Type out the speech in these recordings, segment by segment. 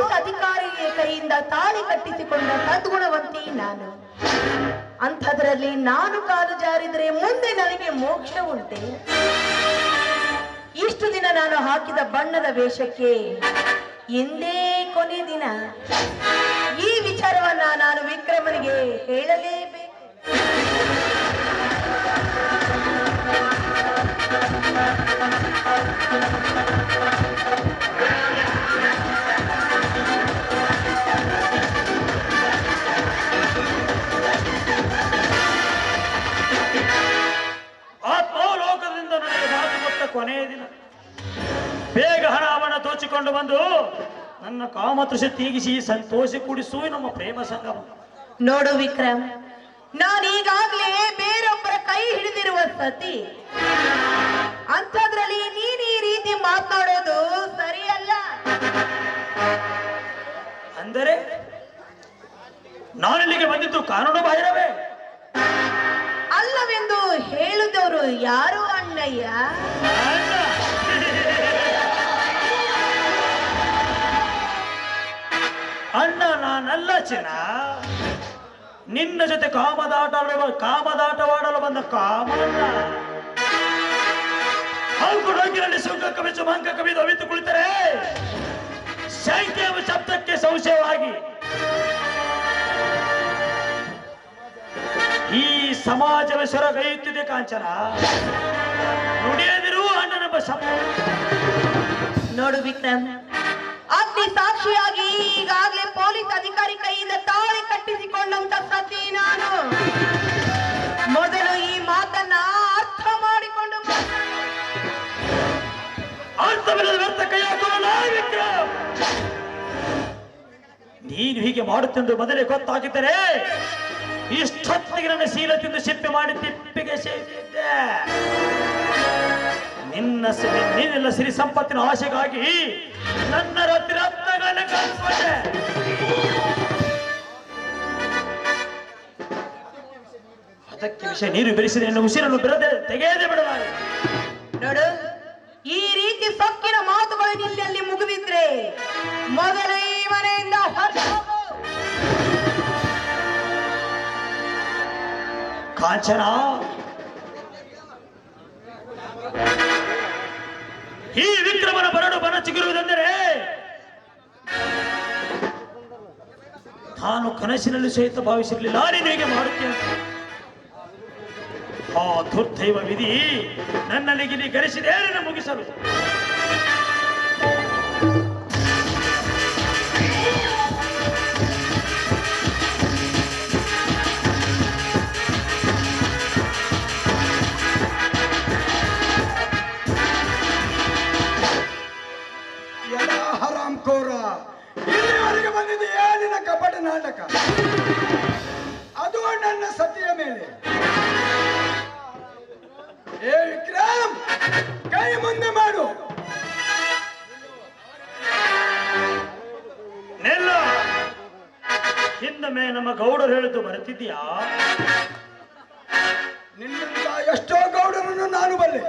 Police ಅಧಿಕಾರಿಯ ಕೈಯಿಂದ ತಾಳಿ ಕಟ್ಟಿಸಿಕೊಂಡ ಸದ್ಗುಣವಂತಿ ನಾನು. ಅಂಥದ್ರಲ್ಲಿ ನಾನು ಕಾಲು ಜಾರಿದರೆ ಮುಂದೆ ನನಗೆ ಮೋಕ್ಷ ಉಂಟೆ. ಇಷ್ಟು ದಿನ ನಾನು ಹಾಕಿದ ಬಣ್ಣದ ವೇಷಕ್ಕೆ ಎಂದೇ ಕೊನೆ ದಿನ. ಈ ವಿಚಾರವನ್ನ ನಾನು ವಿಕ್ರಮನಿಗೆ ಹೇಳಲೇಬೇಕು. ಕಾಮತೃಷ ತೀಗಿಸಿ ಸಂತೋಷ ಕೂಡಿಸು ನಮ್ಮ ಪ್ರೇಮ ಸಂಗಮ. ನೋಡು ವಿಕ್ರಮ್ ನಾನೀಗಾಗ್ಲೇ ಬೇರೊಬ್ಬರ ಕೈ ಹಿಡಿದಿರುವ ಸತಿ. ಅಂಥದ್ರಲ್ಲಿ ನೀನ್ ಈ ರೀತಿ ಮಾತನಾಡೋದು ಸರಿಯಲ್ಲ. ಅಂದರೆ ನಾನಿಲ್ಲಿಗೆ ಬಂದಿದ್ದು ಕಾನೂನು ಬಾಹಿರವೇ? ಅಲ್ಲವೆಂದು ಹೇಳಿದವರು ಯಾರು ಅಣ್ಣಯ್ಯ? ಅಣ್ಣ, ನಾನಲ್ಲ ಚಿನ್ನ. ನಿನ್ನ ಜೊತೆ ಕಾಮದಾಟ ಕಾಮದಾಟವಾಡಲು ಬಂದ ಕಾಮಣ್ಣ. ಹಾಲ್ಕೊಡೋಗಿರಲ್ಲಿ ಸುಂಕ ಕವಿಸು ಮಂಕ ಕವಿದು ಅವಿತು ಕುಳಿತರೆ. ಶೈತ್ಯವ ಶಬ್ದಕ್ಕೆ ಸಂಶಯವಾಗಿ. ಈ ಸಮಾಜವೇ ಸೊರಗೈಯುತ್ತಿದೆ ಕಾಂಚನ. ನುಡಿಯದಿರುವ ಅಣ್ಣನ ಶಬ್ದ. ನೋಡು ವಿಕ್ರಮ್ ಅಗ್ನಿ ಸಾಕ್ಷಿಯಾಗಿ ಈಗಾಗಲೇ ಪೊಲೀಸ್ ಅಧಿಕಾರಿ ಕೈಯಿಂದ ತಾಳೆ ಕಟ್ಟಿಸಿಕೊಂಡಂತ ಸತಿ ನಾನು. ಮೊದಲು ಈ ಮಾತನ್ನ ಅರ್ಥ ಮಾಡಿಕೊಂಡು ನೀನು ಹೀಗೆ ಮಾಡುತ್ತೆಂದು ಮೊದಲೇ ಗೊತ್ತಾಗಿದ್ದರೆ ಇಷ್ಟೊತ್ತಿಗೆ ನನ್ನ ಶೀಲ ತಿಂದು ಸಿಪ್ಪೆ ಮಾಡಿ ತಿಪ್ಪಿಗೆ ಸೇರಿದ್ದೆ. ನಿನ್ನ ನೀನೆಲ್ಲ ಸಿರಿ ಸಂಪತ್ತಿನ ಆಶೆಗಾಗಿ ನನ್ನ ರತ್ನ ರತ್ನಗಳನ್ನು ಕಳಿಸ್ಕೊಂಡೆ ಅದಕ್ಕೆ ವಿಷಯ ನೀರು ಬೆರೆಸಿದೆ ಎನ್ನು ಉಸಿರನ್ನು ಬಿಡದೆ ತೆಗೆಯದೆ ಬಿಡಲಾರೆ ನೋಡು ಈ ರೀತಿ ಸೊಕ್ಕಿನ ಮಾತುಗಳು ಅಲ್ಲಿ ಮುಗಿದಿದ್ರೆ ಮೊದಲು ಈ ಮನೆಯಿಂದ ಕಾಂಚನ ಈ ವಿಕ್ರಮನ ಬರಡು ಬನ ಚಿಗುರುವುದೆಂದರೆ ತಾನು ಕನಸಿನಲ್ಲಿ ಸಹಿತ ಭಾವಿಸಿರಲಿಲ್ಲ. ನೀನು ಹೇಗೆ ಮಾಡುತ್ತೇನೆ. ಆ ದುರ್ದೈವ ವಿಧಿ ನನ್ನಲ್ಲಿ ಗಿರಿ ಗರಿಸಿದೆ ಮುಗಿಸಲು. ಅದು ನನ್ನ ಸತಿಯ ಮೇಲೆ. ಏ ವಿಕ್ರಮ್ ಕೈ ಮುಂದೆ ಮಾಡು. ನೆಲ್ಲ. ಹಿಂದಮೆ ನಮ್ಮ ಗೌಡರು ಹೇಳಿದ್ದು ಬರುತ್ತಿದ್ಯಾ ನಿನ್ನಿಂದ ಎಷ್ಟೋ ಗೌಡರನ್ನು ನಾನು ಬಲ್ಲೆ.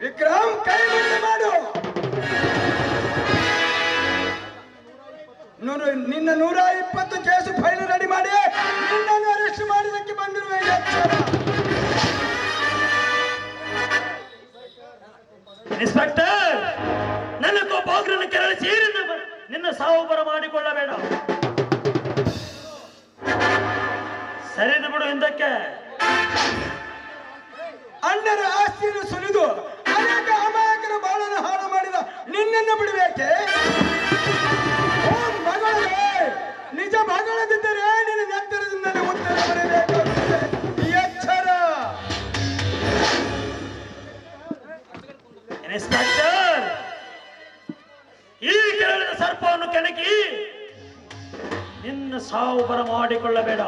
ವಿಕ್ರಮ್ ಕೈ ಮುಂದೆ ಮಾಡು. ನೂರು ನಿನ್ನ ನೂರ ಇಪ್ಪತ್ತು ಕೇಸು ಫೈಲ್ ರೆಡಿ ಮಾಡಿ ನಿನ್ನನ್ನು ಅರೆಸ್ಟ್ ಮಾಡಿದಕ್ಕೆ ಬಂದಿರುವ ಇನ್ಸ್ಪೆಕ್ಟರ್ ನನ್ನ ಕೋಪಾಗ್ರನ್ನು ಕೆರಳಿಸಿ ನಿನ್ನ ಸಾವು ಬರ ಮಾಡಿಕೊಳ್ಳಬೇಡ. ಸರಿದು ಬಿಡು ಹಿಂದಕ್ಕೆ. ಅಣ್ಣರ ಆಸ್ತಿಯನ್ನು ಸುಲಿದು ಅನೇಕ ಅಮಾಯಕರ ಬಾಳನ್ನು ಹಾಳು ಮಾಡಿದ ನಿನ್ನನ್ನು ಬಿಡಬೇಕೆ? ನಿಜ ಮಗಳದಿದ್ದರೆ ನಿನ್ನ ನೆತ್ತರದಿಂದಲೇ ಉತ್ತರ ಬರಬೇಕು ಎಚ್ಚರ. ಇನ್ಸ್ಪೆಕ್ಟರ್, ಈ ಕೆಳಗಿನ ಸರ್ಪವನ್ನು ಕೆಣಕಿ ನಿನ್ನ ಸಾವು ಬರ ಮಾಡಿಕೊಳ್ಳಬೇಡ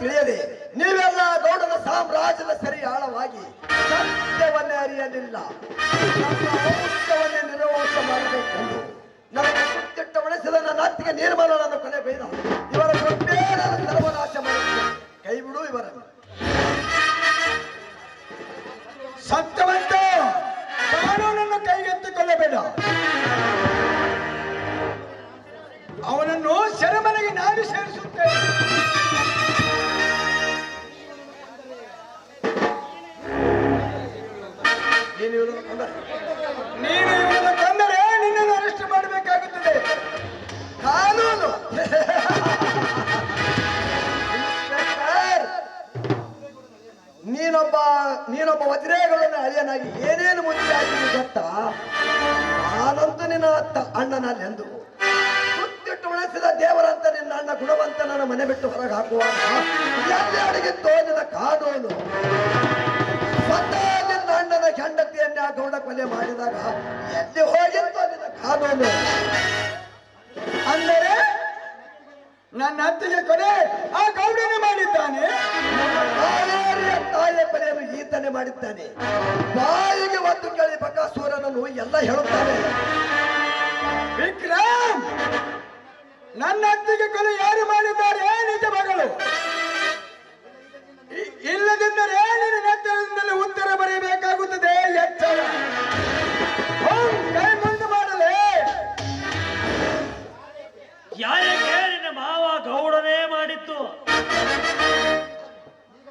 ತಿಳಿಯದೆ ನೀವೆಲ್ಲ ಗೌಡನ ಸಾಮ್ರಾಜ್ಯದ ಸರಿ ಆಳವಾಗಿ ಸತ್ಯವನ್ನೇ ಅರಿಯಲಿಲ್ಲ. ಔಷಧವನ್ನೇ ನಿರ್ವಾಸ ಮಾಡಬೇಕೆಂದು. ನನಗೆ ಸುತ್ತಿಟ್ಟ ಬಳಸಿದ ನನ್ನ ಅತ್ತಿಗೆ ನಿರ್ಮಲನನ್ನು ಕೊನೆ ಬೈದ ಇವರ ಕೊಟ್ಟೇ ನಾನು ಸರ್ವನಾಶ ಮಾಡುತ್ತೇನೆ. ಕೈ ಬಿಡು ಇವರನ್ನು. ಸತ್ಯವಂತ ನೀನು ಅಂದ ನೀನು ಇವನನ್ನು ತಂದರೆ ನಿನ್ನನ್ನು ಅರೆಸ್ಟ್ ಮಾಡಬೇಕಾಗುತ್ತದೆ. ಕಾನೂನು. ನೀನೊಬ್ಬ ನೀನೊಬ್ಬ ವಜ್ರೇಗಳನ್ನ ಅಳಿಯನಾಗಿ ಏನೇನು ಮುಂಚೆ ಆಗಿದೆ ಗೊತ್ತಾ? ನಾನಂತೂ ನಿನ್ನ ಅತ್ತ ಅಣ್ಣನಲ್ಲೆಂದು ಸುತ್ತಿಟ್ಟು ಉಳಿಸಿದ ದೇವರಂತ ನಿನ್ನ ಅಣ್ಣ ಗುಣವಂತ ನನ್ನ ಮನೆ ಬಿಟ್ಟು ಹೊರಗೆ ಹಾಕುವಾಗ, ಎಲ್ಲಿ ಅಡಗಿತ್ತೋ ನಿನ್ನ ಕಾನೂನು? ಆ ಕೊಲೆ ಮಾಡಿದಾಗ ಎಲ್ಲಿ ಹೋಗಿತ್ತು ನಿನ್ನ ಕಾನೂನು? ಅಂದರೆ ನನ್ನ ಅತ್ತಿಗೆ ಕೊಲೆ ಆ ಗೌಡನೇ ಮಾಡಿದ್ದಾನೆ. ತಾಯಿಯ ಕೊಲೆಯನ್ನು ಈತನೇ ಮಾಡಿದ್ದಾನೆ. ಬಾಯಿಗೆ ಒತ್ತು ಕೇಳಿ ಬಕಾಸೂರನನ್ನು ಎಲ್ಲ ಹೇಳುತ್ತಾನೆ. ವಿಕ್ರಮ್, ನನ್ನ ಅತ್ತಿಗೆ ಕೊಲೆ ಯಾರು ಮಾಡಿದ್ದಾರೆ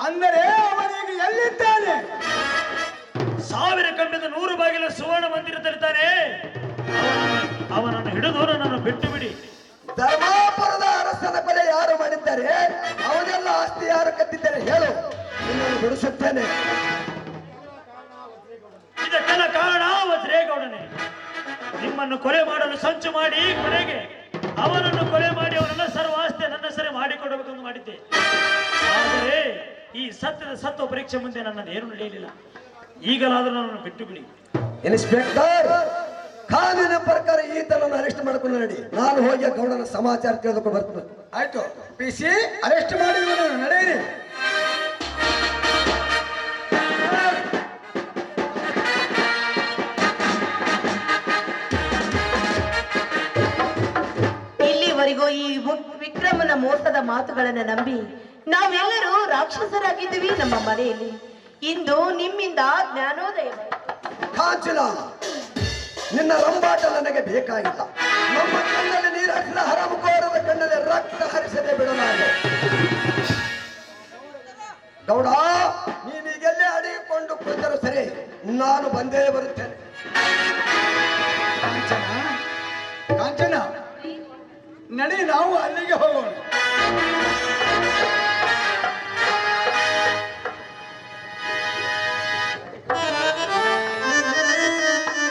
ಅಂದರೆ ಅವನಿಗೆ ಎಲ್ಲಿದ್ದಾನೆ? ಸಾವಿರ ಕಂಡದ ನೂರು ಬಾಗಿಲ ಸುವರ್ಣ ಮಂದಿರದಲ್ಲಿದ್ದಾನೆ ಅವನನ್ನು ಹಿಡಿದು ನನ್ನನ್ನು ಬಿಟ್ಟು ಬಿಡಿ. ಧರ್ಮಾಪುರದ ಅರಸನ ಕೊಲೆ ಯಾರು ಮಾಡಿದ್ದಾರೆ? ಅವನೆಲ್ಲ ಆಸ್ತಿ ಯಾರು ಕತ್ತಿದ್ದಾರೆ ಹೇಳು. ನಿನ್ನನ್ನು ಬಿಡಿಸುತ್ತೇನೆ. ಇದಕ್ಕೆಲ್ಲ ಕಾರಣ ವಜ್ರೇಗೌಡನೇ. ನಿಮ್ಮನ್ನು ಕೊಲೆ ಮಾಡಲು ಸಂಚು ಮಾಡಿ ಕೊನೆಗೆ ಅವನನ್ನು ಕೊಲೆ ಮಾಡಿ ಅವರೆಲ್ಲ ಸರ್ವ ಆಸ್ತಿ ನನ್ನ ಸರಿ ಮಾಡಿಕೊಡಬೇಕೆಂದು ಮಾಡಿದ್ದೆ. ಈ ಸತ್ಯದ ಸತ್ವ ಪರೀಕ್ಷೆ ಮುಂದೆ ನನ್ನನ್ನು ಏನು ನಡೆಯಲಿಲ್ಲ. ಈಗಲಾದರೂ ನನ್ನನ್ನು ಬಿಟ್ಟು ಬಿಡಿ ಇನ್ಸ್ಪೆಕ್ಟರ್ ಕಾನೂನಿನ ಪ್ರಕಾರ ಈತನನ್ನು ಅರೆಸ್ಟ್ ಮಾಡ್ಕೊಂಡು ನಡಿ. ನಾನು ಹೋಗಿ ಗೌಡನ ಸಮಾಚಾರ ತಿಳಿದುಕೊಂಡು ಬರ್ತೇನೆ. ಆಯ್ತು ಪಿ ಸಿ ಅರೆಸ್ಟ್ ಮಾಡಿ ನಡೆಯಿರಿ. ಇಲ್ಲಿವರೆಗೂ ಈ ವಿಕ್ರಮನ ಮೋಸದ ಮಾತುಗಳನ್ನು ನಂಬಿ ನಾವೆಲ್ಲರೂ ರಾಕ್ಷಸರಾಗಿದ್ದೀವಿ ನಮ್ಮ ಮನೆಯಲ್ಲಿ. ಇಂದು ನಿಮ್ಮಿಂದ ಜ್ಞಾನೋದಯ ಕಾಂಚನ, ನಿನ್ನ ರಂಬಾಟ ನನಗೆ ಬೇಕಾಗಿಲ್ಲ. ನಮ್ಮ ಕಣ್ಣಲ್ಲಿ ನೀರು ಹರಮ ಕೋರದ ಕಣ್ಣಲ್ಲಿ ರಕ್ತ ಹರಿಸದೆ ಬಿಡಲಾರೆ ಗೌಡ, ನೀನೀಗೆಲ್ಲೇ ಅಡಿಕೊಂಡು ಕುಳಿತರು ಸರಿ, ನಾನು ಬಂದೇ ಬರುತ್ತೇನೆ. ಕಾಂಚನ ಕಾಂಚನ, ನಡಿ ನಾವು ಅಲ್ಲಿಗೆ ಹೋಗೋಣ.